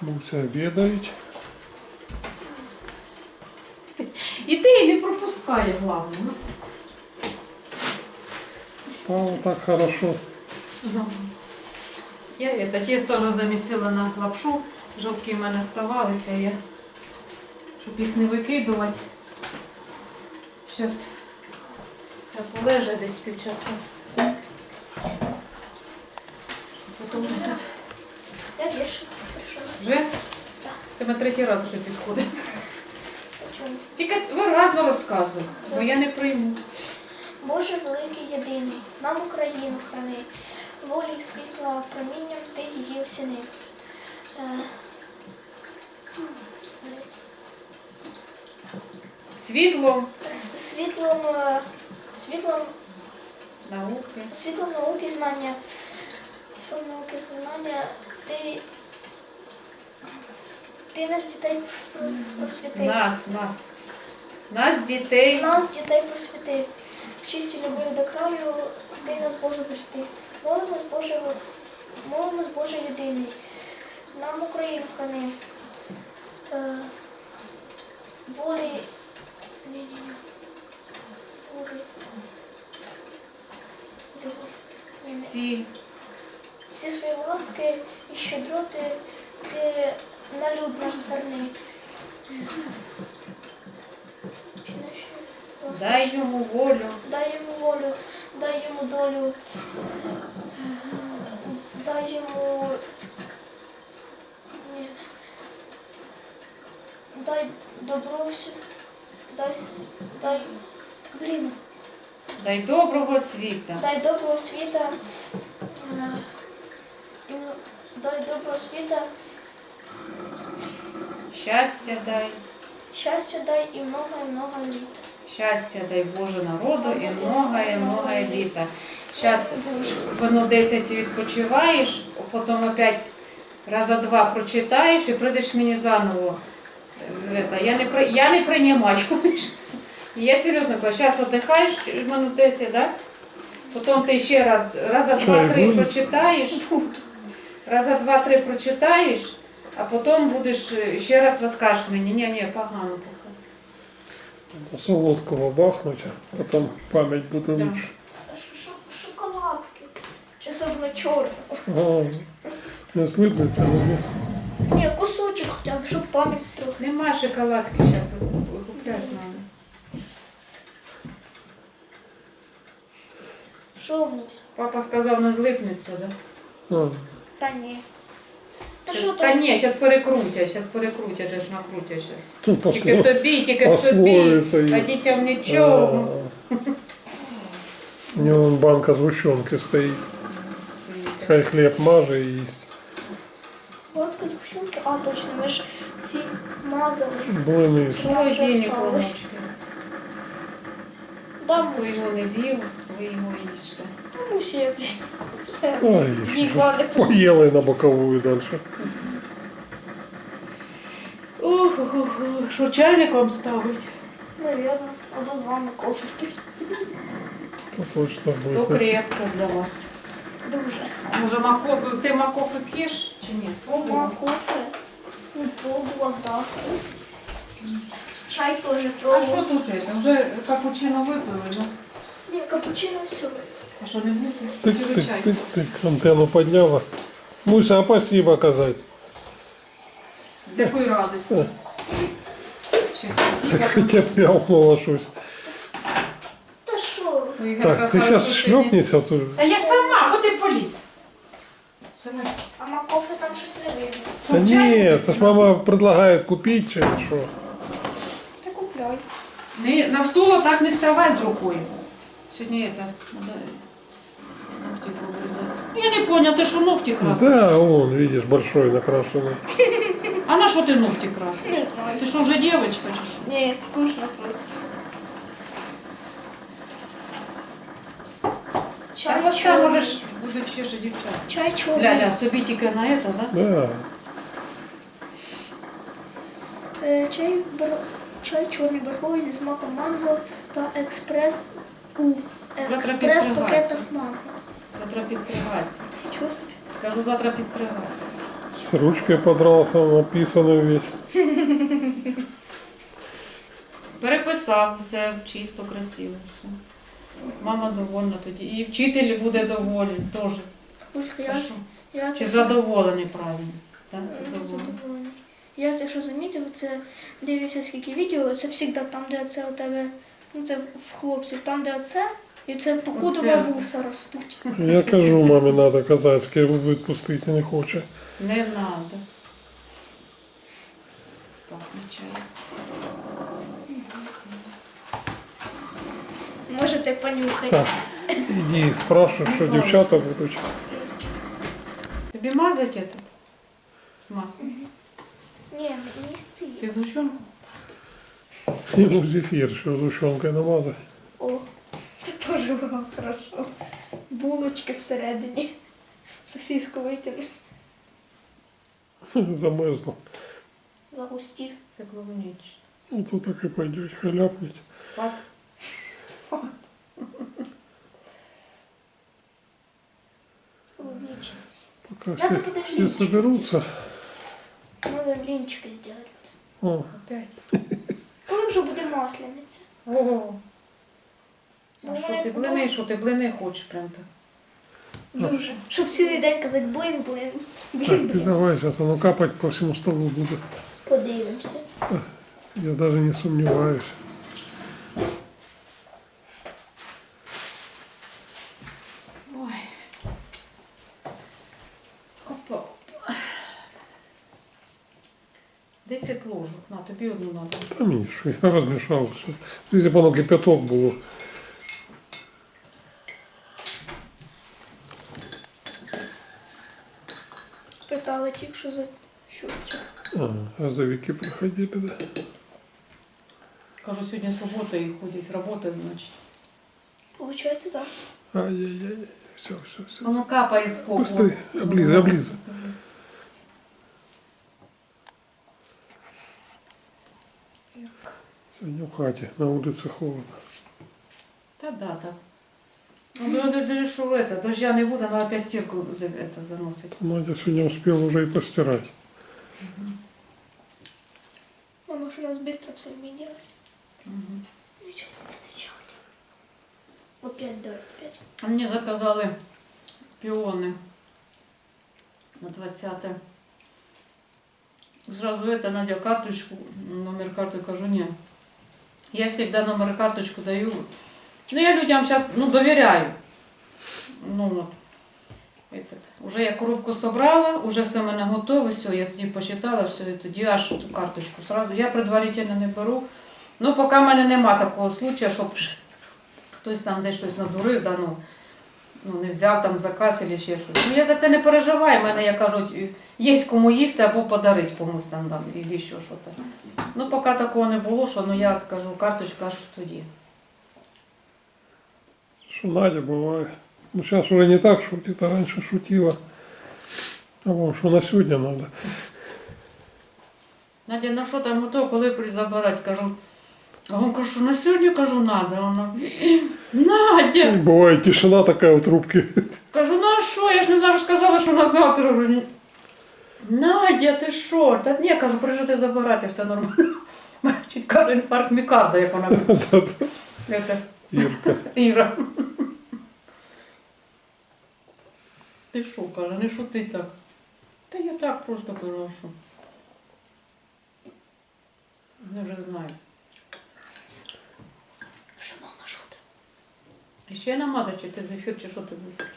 Муся обедають. Іди і не пропускай, головне. ну. Спала так хорошо. Я это тісто вже замісила на лапшу. Жовтки в мене ставалися, я, щоб їх не викидувати. Зараз полежа десь півчаса. Потім вже тут. Я вірш прийшов. Вже? Ми третій раз вже підходимо. Чому? Тільки виразно розказуй, бо я не прийму. Боже великий єдиний, нам Україну храни, волі світла промінням ти її осіни. Е, Світло, Світлом, е, світлом, науки. світлом науки знання, світлом науки знання, ти, ти нас дітей про- просвіти. Нас, нас. Нас, дітей. Нас, дітей просвіти. В чистій любові до краю ти нас Боже зрости. Молимось Боже, молимось Боже єдиний. Нам Україну храни. Е, волі. Ні, ні, ні. Волі. Любов. Ні, ні. Всі. Всі свої ласки і щедроти ти на ще? ласки Дай йому волю. Дай йому волю, дай йому долю, дай йому. Ні. Дай добро всю. Дай. Дай. Блін. Дай доброго світа. Дай доброго світа. е, Дай доброго світа, Щастя дай. щастя дай і много, і много літ. Щастя дай Боже народу і много, і много літа. Зараз воно 10 відпочиваєш, потім опять раза два прочитаєш і прийдеш мені заново. Это, я, не, при- я не приймаю. Я серйозно кажу, зараз віддихаєш минут 10, да? потім ти ще раз, раза два-три прочитаєш, раза два-три прочитаєш, а потім будеш е, ще раз розкажеш мені, ні, ні, погано поки. Солодкого бахнуть, а потом память буде Да. лучше. Шоколадки. Чи саме чорного. Не злипнеться, але Ні, кусочок хоча б, щоб пам'ять трохи. Нема шоколадки зараз купляти треба. Що в нас? Папа сказав, не злипнеться, да? а, Та ні. Та що Та там? ні, зараз перекрутять, зараз перекрутять, аж накрутять зараз. тут Тільки посло... тобі, тільки собі, а є. дітям нічого. А, У нього вон банка згущенки стоїть. Хай хліб маже і їсть. Лодка з гущенки. А, точно, ми ж ці мазали. Блини. Нам ще Холодильник осталось. ломочки. Да, Хто його не з'їв, ви його їсте. Мусі якось. Все. Ай, Їхала не Поїли на боковую далі. Ух, ух, ух. Що чайник вам ставить? Навірно. Або з вами кофе пити. То точно То буде. крепко для вас. Дуже. А може макофе, ти макофе п'єш чи ні? Оба Пробував? кофе. Ну, пробував, так. Чай теж А пробував. що тут це? Вже капучино випили, ну? Ні, капучино все. А що не буде? Тик, тик, тик, тик, антенну підняла. Муся, а спасибо казати. З якої радості? Ще спасибо. Хоча б м'явкнула щось. Та що? Так, ти хорошо зараз сьогодні. шльопнешся тут. Та я сама, куди поліз? Сама. А на кофе там щось не видно. Та ні, це ж мама предлагає купити чи що. Та купляй. Не, на стуло так не ставай з рукою. Сьогодні это, надо ногти повирізати. Я не понял, ти що ногті красиш? Да, он, видишь, большой накрашенный. А на що ти ногті красиш? Не знаю. Ти що, вже дівчинка чи що? Ні, скучно просто. Чай там чорний. можеш, будуть ще ж дівчата. Чай чорний. Ля-ля, собі тільки на это, да? Да. Е, Чай, бер... чай чорний верховий зі смаком манго та експрес у експрес підстригатися. пакетах манго. Завтра підстригатися. Чого собі? Кажу, завтра підстригатися. С ручкой подрался, написано весь. Переписав все чисто, красиво. Все. Мама довольна тоді. І вчитель буде доволен теж. Ольга, А що? я Чи це задоволений правильно? Так, Е, задоволений. Я це що замітив, це дивився скільки відео, це завжди там, де це у тебе, ну це в хлопців, там, де оце, і це покудова вуса ростуть. Я кажу, мамі надо казацьке відпустити не хоче. Не треба. Пахне чай. Можете понюхати. Так, іди спрашивай, що дівчата будуть. Тобі мазать этот? З маслом? Ні, не ці. Ти згущенку? Ну, зефір, що зущенкою намазати. О, теж було хорошо. Булочки всередині. Сосиску витягнути. Замерзло. Загустів. Це клубнич. Ну, то так і пойдет, халяпнуть. Фат. Клубничий. Пока Надо все, подожди, все соберутся. Надо блінчики зробити. О, Опять. Коли вже буде масляниця? Ого. А Ну, що ти блини, що ти блини хочеш прям так? Дуже. Щоб цілий день казати блин-блин. так, ты Блін-блин. давай сейчас оно капать по всему столу будет. Подивимося. Я даже не сомневаюсь. Ой. Опа. опа. Десять ложок. На, тобі одну надо. Та мені що, я розмішав все. Якщо б воно кипяток було. тільки, що за що це. А, газовики приходили, да. Кажу, сьогодні субота і ходять, робота, значить. Получається, так. Ай-яй-яй. Все, все, все. Воно капає з боку. Быстрее, облизывай, облизывай. Сьогодні в хаті, на вулиці холодно. Та да, так. Ну, да, да, да, що это, дождя не буде, треба опять стірку за- это, заносить. Надя сьогодні успела уже і постирати. Мама, що у нас швидко все вміє робити. Мгм. Нічого там не тече. Опять 25. А мені заказали піони на 20. Зразу это, Надя, карточку, номер карты, кажу, ні. Я всегда номер карточку даю. Ну, я людям сейчас, ну, доверяю. Ну, от. Этот. Уже я коробку собрала, уже все в мене готове, все, я тоді посчитала, все, і тоді аж ту карточку сразу. Я предварительно не беру. Ну, поки в мене нема такого случаю, щоб хтось там десь щось надурив, да, ну, ну, не взяв там заказ або ще щось. Ну, я за це не переживаю, в мене, як кажуть, є кому їсти або подарити комусь там, там і ще щось. Ну, поки такого не було, що ну, я кажу, карточка аж тоді. Що Надя буває. Ну зараз уже не так шутить, а раніше шутила. А вам що на сьогодні треба? Надя, на що там готово, коли призабирати? Кажу, а він кажу, на сьогодні кажу, надо. Вона, Надя! Буває тишина така у трубки. Кажу, ну а що? Я ж не зараз сказала, що на завтра. «Ні». Надя, ти що? Та ні, кажу, приїжджати забирати, все нормально. Чуть каже інфаркт мікарда, як вона Це, Ірка. Іра. Ти що, каже, не шути так. Та я так просто переношу. Я вже знаю. Що мама жовта? І ще намазати, чи ти зефір, чи що ти будеш?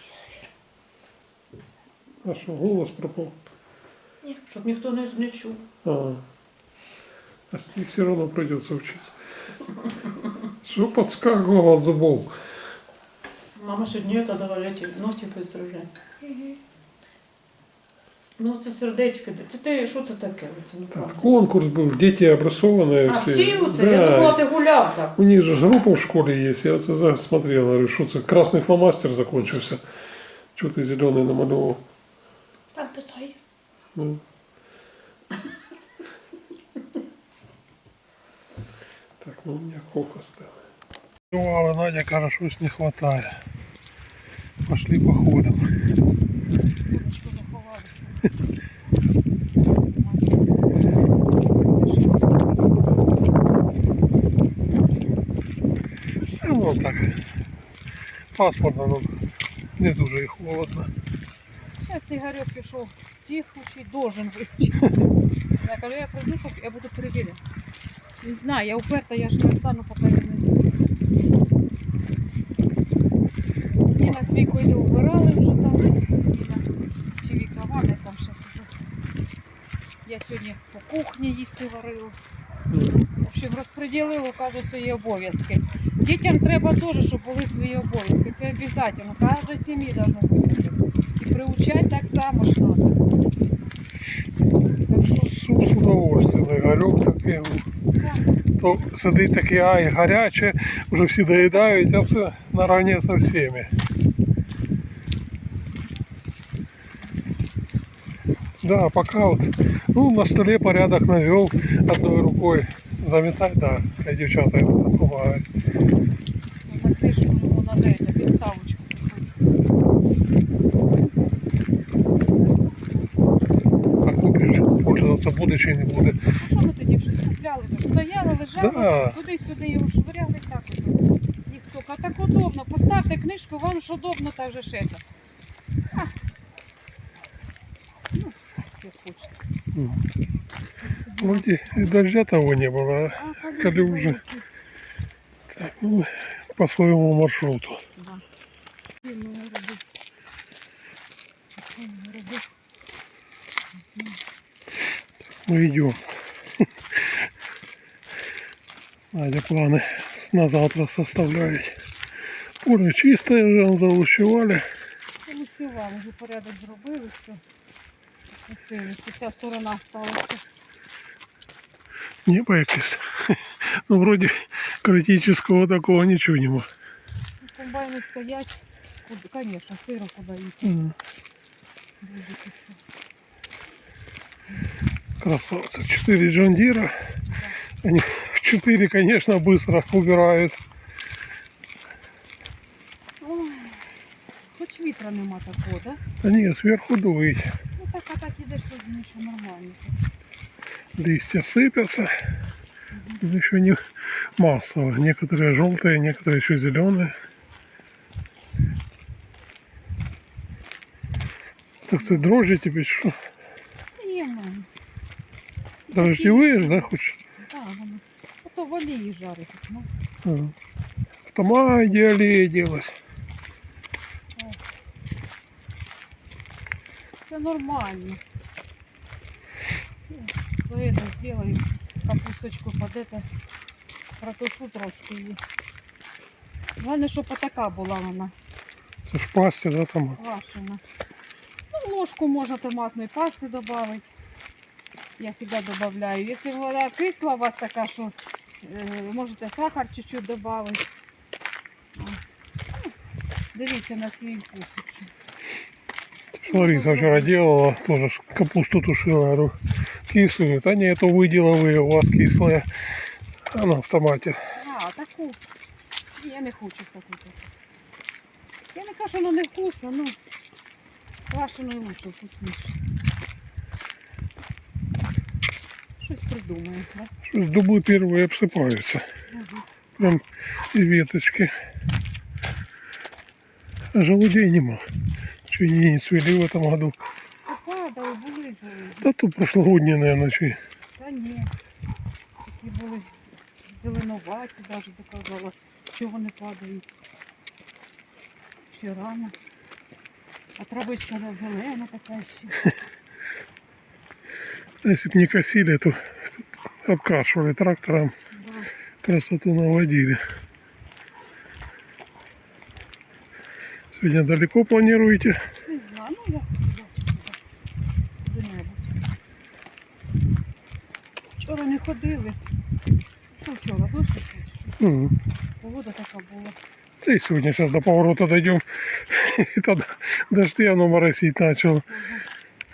А що, голос пропав? Щоб ніхто не, не чув. А, а стих все равно придется учить. Что подскакивал от зубов? Мама сьогодні это давала ті ногті підстрижає. Угу. Ну це сердечки. Це ти, що це таке? Це Так, неправда. конкурс был, дети образованные А все. всі оце? Я думала, ти гуляв так. У них же ж группа в школе есть. Я вот это смотрел, говорю, что это красный фломастер закончился. Что ты зеленый намалевал? Там питаю. Ну. Так, ну у меня коко стало. Ну, а Надя хорошо, с не хватает. Пошли походом. Ну, вот так. Паспорт, ну, не дуже і холодно. Зараз Ігорьок пішов. Тихучий должен быть. Я кажу, я прийду, чтобы я буду перевіряти. Він знає, я уперта, я ж не стану поки він не. Ніна з вікою йде убирали вже там. Ніна чи віка ванна там зараз уже. Я сьогодні по кухні їсти варила. В общем, розподілила, каже, свої обов'язки. Дітям треба теж, щоб були свої обов'язки. Це обов'язково. Кожній сім'ї должно бути. І приучать так само ж треба. З удовольствием, Ігорьок такий. То сидить такий, ай, гаряче, вже всі доїдають, а це наравне со всіми. Да, пока вот, ну, на столе порядок навел одной рукой. Заметать, да, хай дівчата йому допомагають. За книжку йому надо это, підставочку буде чи не буде. Що ми тоді вже купляли? То Стояло, лежало, Да. туди-сюди його швиряли так. от. Ніхто. А так удобно. Поставте книжку, вам ж удобно так же ще. це. А. Ну, як хочете. М. Вроде и дождя того не было, а А, калюжи. так, ну, по своему маршруту. Да. Вільного робити. Вільного робити. Мы идем. Надя планы с- на завтра составляет. Поле чистое уже залущевали. Це ми співали, вже порядок зробили, все. Красиво, що ця сторона сталася. Небо якесь. Ну, вроде критического такого ничего нема. Ну, Комбайни стоять. Куди, звісно, сиро куди йти. М, Буде тут все. Красавцы. Четыре Джондира. Они четыре, конечно, быстро убирают. Ой, хоч вітра нема такого, да? Да нет, сверху дует. Ну так, а так ідеш, то нічого нормально. Листья сыпятся. Но еще не массово. Некоторые желтые, некоторые еще зеленые. Так ты дрожжи тебе что? Ні, мам, Дрожжевые, да, хочешь? так, воно. Ото в олії жарить. Ну, А. Потом, а, где аллея делась? це нормально. То это сделаю, капусточку под это, протушу трошки її. Головне, щоб така була вона. Это ж пасти, да, там. квашена. Ну, ложку можно томатной пасты добавить. Я всегда добавляю. Если вода кисла у вас такая, что э, можете сахар чуть-чуть добавить. А. Ну, Дивіться на свій вкус. Лариса вчера делала, тоже ж капусту тушила, говорю, кислую. Да нет, это вы деловые, у вас кислая. Она в томате. А, таку. Ні, Я не хочу таку. Я не кажу, що воно не вкусно, ну квашеною лучше вкусніше. Щось придумаю, да? Что ж, дубы первые обсыпаются. Угу. Прям и веточки. А желудей нема. Что они не цвели в этом году. Попадали, були, були. Да то прошлогодние, наверное, что Та ні. Такі були зеленуваті, навіть доказала, чого не падають. Ще рано. А травичка не зелена така ще. Если бы не косили, то обкрашивали трактором, Да. красоту наводили. Сегодня далеко планируете? Не знаю, ну я бачу куди-небудь. Вчора не ходили. Що вчора? Дощ? Мгм. Погода така була. Да и сегодня сейчас до поворота дойдем. И тогда дожди оно моросить начало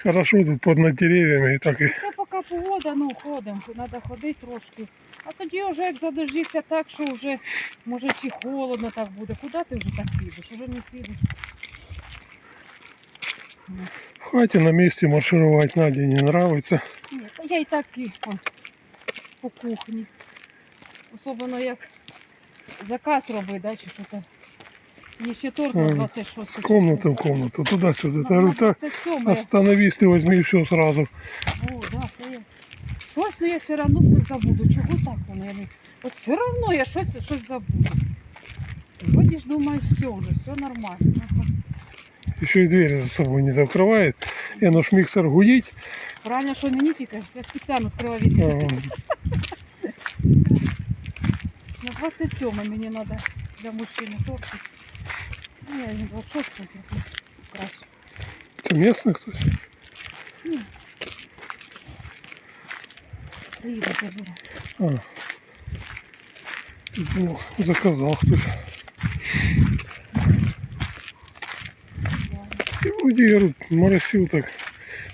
Хорошо тут под над деревьями и так и Це поки погода, ну ходимо, треба ходити трошки. А тоді вже як задождіться так, що вже може чи холодно так буде. Куди ти вже так підеш? Уже не підеш. в хате на месте маршировать Наде не нравится. Ні, та я і так і по, по кухні. Особливо як заказ робить, да, чи що то Ні, ще торт А, на 26 С комнаты в комнату, туда-сюда. На, Я говорю, на так, 27 остановись ты, возьми все сразу. О, да, це я. Точно я все одно щось забуду. Чого так воно? Я не... От все одно я щось, щось забуду. Вроді ж думаю, все вже, все нормально. Еще и двери за собой не закрывает. И оно ж миксер гудить. Правильно, що мені тільки, я спеціально відкрила вікно. А, На 27 мені треба для мужчини топчик. Ну, я не 26 зроблю. Краще. Это местный кто-то? Приїду заберу. А. Ну, заказал кто-то. И вроде я говорю, моросил так.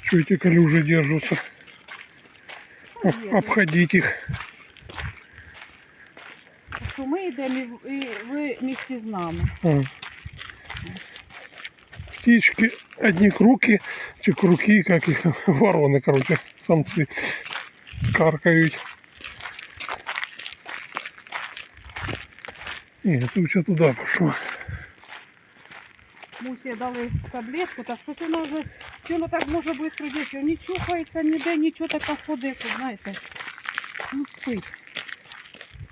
Что эти калюжи держатся? Об- обходить их. Що ми йдемо і в- і ви місті з нами. А. Птички, одни круки, чи круки, как их, вороны, короче, самцы каркают. Нет, ты что туда пошла. Мусі дали таблетку, так щось вона вже, що вона так може швидко діти, не чухається ніде, нічого така ходить, знаєте. Ну спить.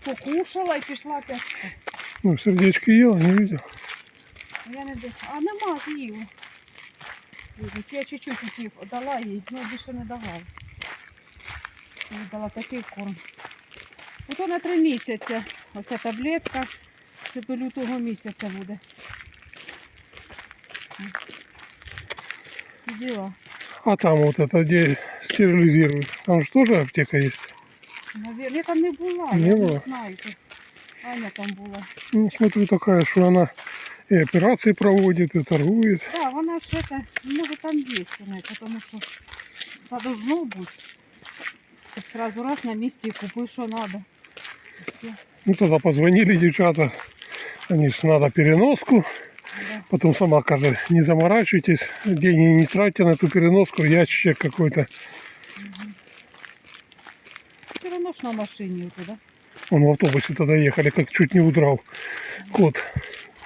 Покушала і пішла опять. спати. Ну, сердечко ела, не видел. Я не див- А нема з'їв. Я чуть-чуть з'їв, дала їй, ну більше не їй дала такий корм. Ото на три місяці оця таблетка. Це до лютого місяця буде. Діла. А там вот это, где стерилизируют, там же тоже аптека есть. Навірно, я там не була, Не я не знаю. Аня там була. Ну, смотрю, такая, что она и операции проводит, и торгует. Так, да, вона ж это, може там є у неї, тому що та должно бути. Щоб сразу раз на місці і купив, що треба. Ну, тогда позвонили девчата. Они ж надо переноску. Да. Потом сама скажет, не заморачивайтесь, деньги не тратьте на эту переноску, ящичек какой-то. Все одно ж на машині туди. Он в автобусе тогда ехали, как чуть не удрал. Кот.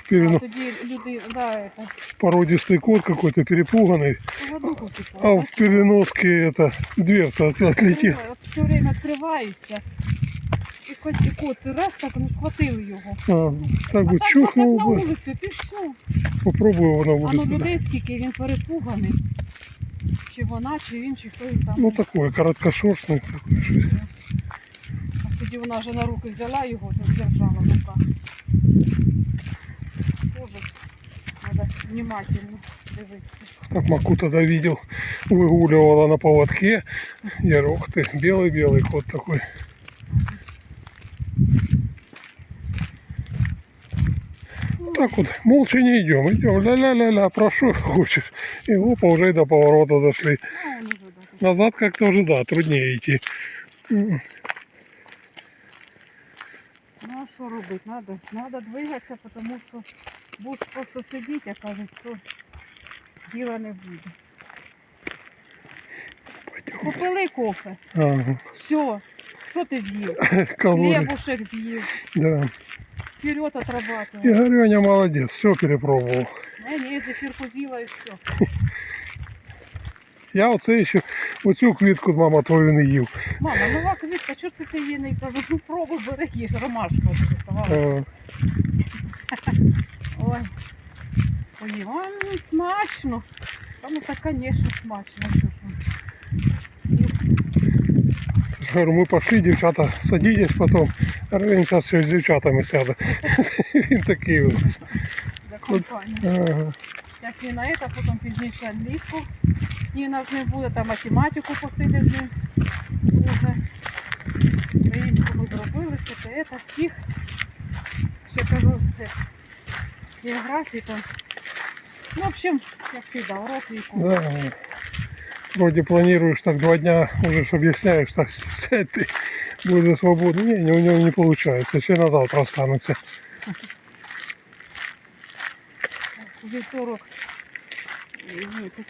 А Перено... тоді люди, да, это, Породистый кот какой-то перепуганный. погодуху типу. А в переноске это дверца от- отлетела. Все время відкривається. І кот, і кот раз так ну, схватили його. А, так А бы так, так чухнул на бы. вулицю, ти все. Попробую его на А ну улице. да. людей скільки, він перепуганий. Чи вона, чи він, чи хто він там. Ну такой, короткошерстный такой. что- А тоді вона вже на руки взяла його, то держала в руках. Внимательно дивитися. Так Маку тогда видел, выгуливала на поводке. Я говорю, ух ты, белый-белый кот такой. Так вот, молча не идем, идем, ля-ля-ля-ля, прошу, хочешь. И опа, уже и до поворота дошли. Назад как-то уже, да, труднее идти. Ну а що робити? Надо, надо двигатися, тому що будеш просто сидіти, а кажуть, що діла не буде. Купили кофе. Ага, Все. Що ти з'їв? Хлібушек з'їв. да. Вперед И отрабатывай. Горюня молодец, все перепробовал. А ні, зефірку з'їла і все. Я оце ще оцю квітку мама твою не їв. Мама, нова квітка, чого ти її не кажу? Ну пробуй, бери ромашку доставала. Е, Ой. Ой, вам не смачно. Та ну так, звісно, смачно. Говорю, ми пошли, дівчата, садитесь потом. Він зараз ще з дівчатами сяде. Він такий у нас. За компанію. Ага. Як не на це, потім пізніше англійську. І нас не буде, там математику посидить з ним. Уже. Українську ми зробили, все це, це, всіх. Ще кажу, це, географії там. Ну, в общем, як завжди, урок віку. Да. Вроде планируешь так два дня, уже ж объясняешь, так сядь ты, будет свободно. Не, не, у него не получается, еще на завтра останется. У вівторок е, ні, тут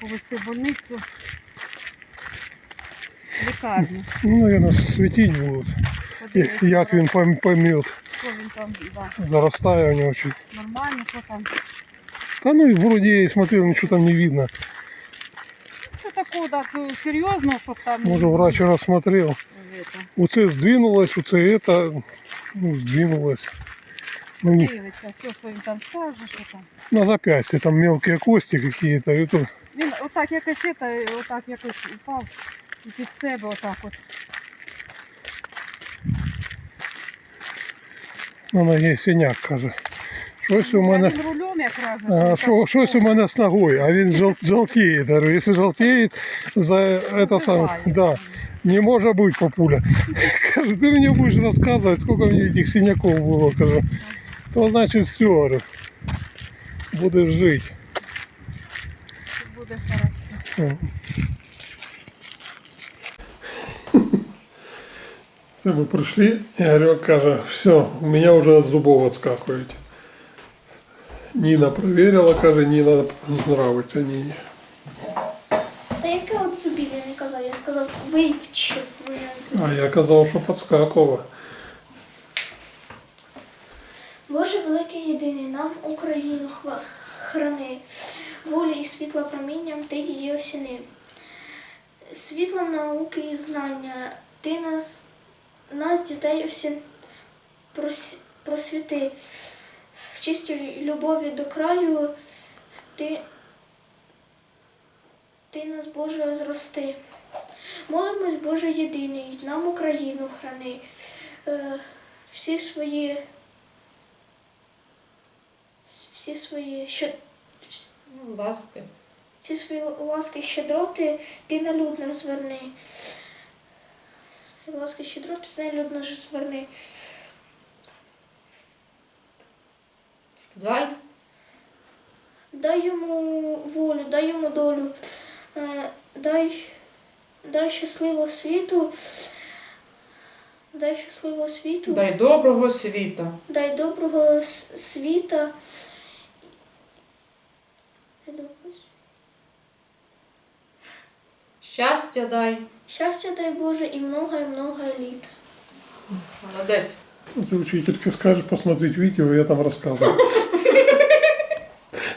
повезти в больницю. в Лікарню. Ну, наверное, светить будут. И- Подивитися, Як він пом- помет що він там, да, Зарастає у него чуть. нормально, що там. Да ну и вроде я и смотрел, ничего там не видно. Що такого так е, серйозно, щоб там... Может врач рассмотрел. Это, УЦ сдвинулось, УЦ это, ну, сдвинулось. Ну, не- дивиться, все, що він там скаже, що там. на запястье там мелкие кости какие-то. Это, Він отак якось це, отак якось упав і під себе отак от. на ноге синяк, каже. Щось у мене. Він рулем якраз. А, що, щось у мене з ногою, а він жол, жовтіє. Говорю, якщо жовтіє, за это саме, да, не може бути папуля. Каже, ти мені будеш розказувати, скільки мені цих синяків було. Кажу, то значить все, говорю, будеш жити. Буде хорошо. Це ми прийшли, і Гарьок каже, все, у мене вже від зубов відскакують. Ніна перевірила, каже, Ніна нравиться Ніні. Та яке от зубів я не казав? Я сказав, вивчив ви зубів. А я казав, що підскакувала. Боже великий єдиний, нам Україну храни, волі і світла промінням ти її осіни. Світлом науки і знання, ти нас, нас дітей осі просвіти. В чистій любові до краю ти, ти нас, Боже, зрости. Молимось, Боже єдиний, нам Україну храни. Е, всі свої всі свої що ласки. всі свої ласки щедроти ти на людно зверни. Свої ласки щедроти ти на людно ж зверни. Далі. Дай йому волю, дай йому долю, е, дай, дай щасливого світу, дай щасливого світу, дай, доброго світа. світа. Дай доброго с- Щастя дай. Щастя дай Боже і много, і много літ. Молодець. Ты учительке скажешь посмотреть видео, я там рассказываю.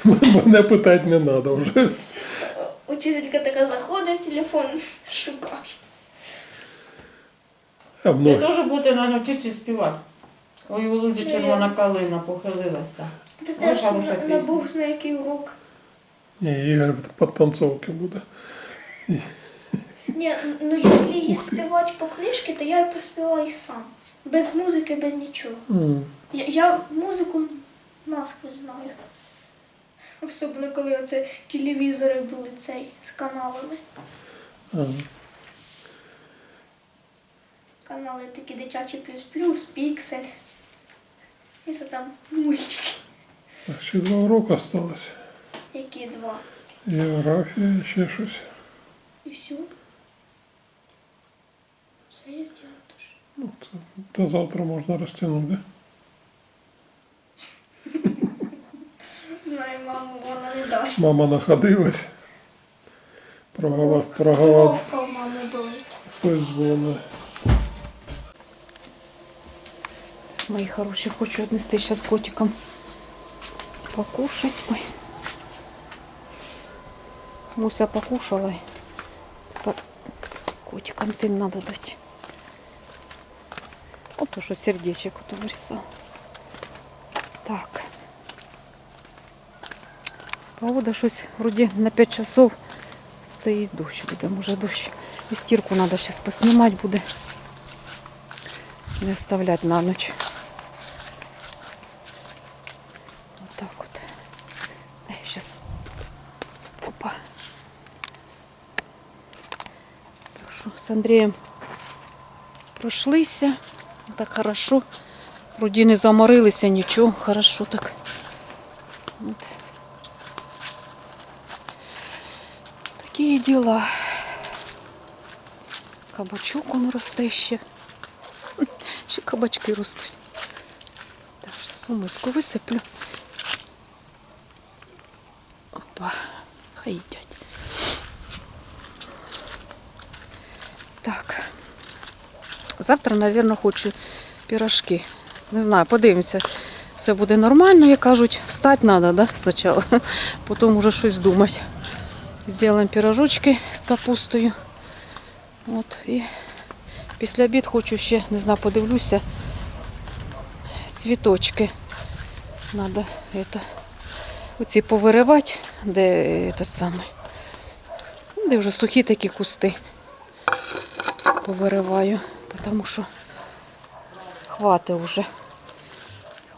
Мене питати не треба вже. Учителька така заходить, телефон шукає. Мною, теж будете навчитися співати. Ой, у лузі червона калина похилилася. Це теж на. Бог знає який урок. Ні, Ігор підтанцовки буде. Ні, ну якщо її співати по книжці, то я проспіваю сам. Без музики, без нічого. М. Я, я музику насквозь знаю. Особливо, коли оце телевізори були цей з каналами. А, Канали такі дитячі плюс плюс, піксель. І це там мультики. так, Ще два уроки осталось. Які два. Географія, ще щось. І все. Все я зробила теж. Ну, то, то завтра можна розтягнути, да? Знаю, маму, вона не дасть. Мама находилась. Про, голов, про голов, Головка у мами болить. хтось дзвонить. Мої хороші, хочу віднести зараз котикам покушать. Ой. Муся покушала. Котикам тим надо дати. От то, що сердечек ото вирізав. Так. Погода щось вроді на 5 часов стоїть дощ буде, може дощ. І стірку треба зараз поснімати буде. Не оставлять на ночь. Вот так вот. А я сейчас... Опа. Так что с Андреем прошлися. Так хорошо. Вроді не заморилися, нічого. Хорошо так. От. Такі діла. Кабачок он росте ще. Чи кабачки ростуть. Так, зараз у миску висиплю. Опа, хай їдять. Так. Завтра, мабуть, хочу пірожки Не знаю, подивимося. Все буде нормально, як кажуть, встати треба, да, спочатку, потім вже щось думати. Зробимо пірожочки з капустою. От, і після обід хочу ще, не знаю, подивлюся, цвіточки. Это, оці повиривати, де этот самий, де вже сухі такі кусти повириваю, тому що хватить вже.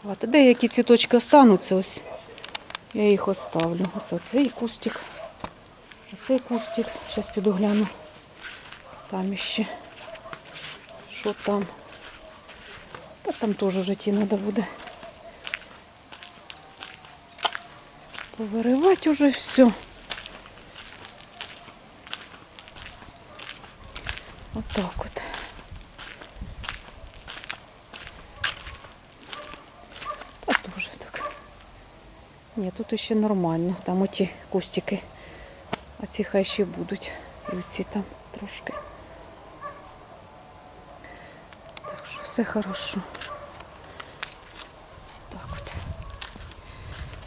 Хватить. Деякі цвіточки остануться ось. Я їх оставлю. Оце цей кустик. Оцей кустик. Зараз піду гляну. Там іще. Що там? Та там теж вже ті треба буде. Повиривати вже все. Отак от. Та теж так. Ні, тут ще нормально. Там оті кустики. А ці хай ще будуть. І оці там трошки. Так що все хорошо. Так от.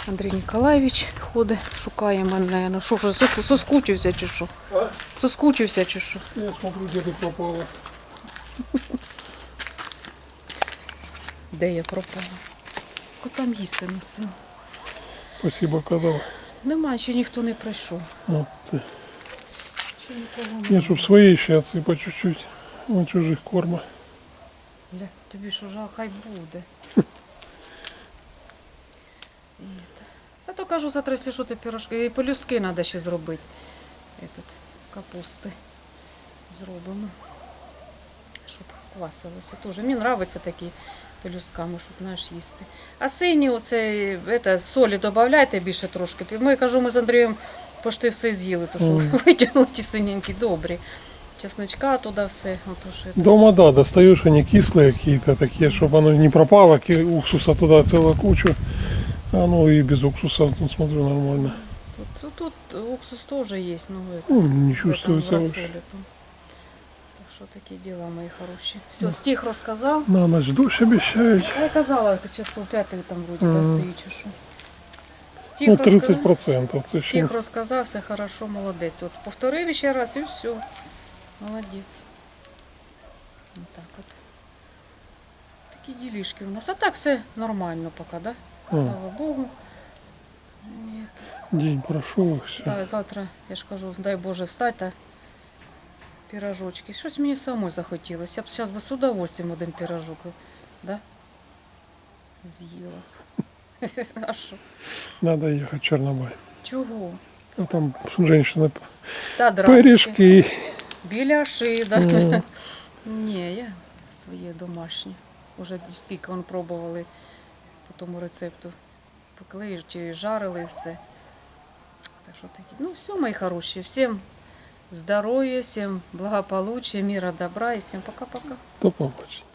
Андрій Ніколаєвич ходить, шукає мене. Ну що ж, соскучився чи що? Соскучився чи що? Я смотрю, где ты пропала. Де я пропала? Котам їсти носила. Спасибо, казав. Нема, ще ніхто не прийшов. Ну. Ще нікого Я щоб свої ще отсипати чуть-чуть. Вон чужих корма. Бля, тобі що жал, хай буде. Та то кажу, завтра, якщо що ти пірожки. І пелюстки треба ще зробити. Этот, капусти зробимо. Щоб квасилося. Тоже. Мені подобаються такі пелюстками, щоб знаєш, їсти. А сині оце, это, солі додавайте більше трошки. Ми кажу, ми з Андрієм пошти все з'їли, то що Мгм. витягнули ті синенькі, добрі. Чесночка туди все. Ото, що це. Дома, да, достаешь они кислые какие-то такие, чтобы оно не пропало, ки- уксуса туда целую кучу. А ну и без уксуса, ну, смотрю, нормально. Тут, тут, тут уксус теж є, ну это, Ну, не в этом, чувствуется в вообще. рассоле там. Що такі діла мої хороші. Все, стих розказав. На ночь дождь обещают. Я казала, часу п'ятий там вроді Мгм. достаю чи що. Стих Ну, розказав. 30 процентов. Стих розказав, все хорошо, молодець. От повторив ще раз і все. Молодець. Ну так от. Такі ділішки у нас. А так все нормально поки, да? Слава Богу. Ні, День прошел, все. Так, завтра, я ж кажу, дай Боже, встать та пірожочки. Щось мені самой захотілося. Я б зараз би з удовольствием один пірожок, да? З'їла. А що? Надо ехать в Чернобыль. Чого? А там женщина Та пиріжки. Біляши, да? Ні, я своє домашнє. Уже скільки он пробували по тому рецепту. Пекли чи жарили все. Так що такі. Ну, все, мої хороші. Всім здоров'я, всем благополучия, мира, добра и всем пока-пока. До побачення.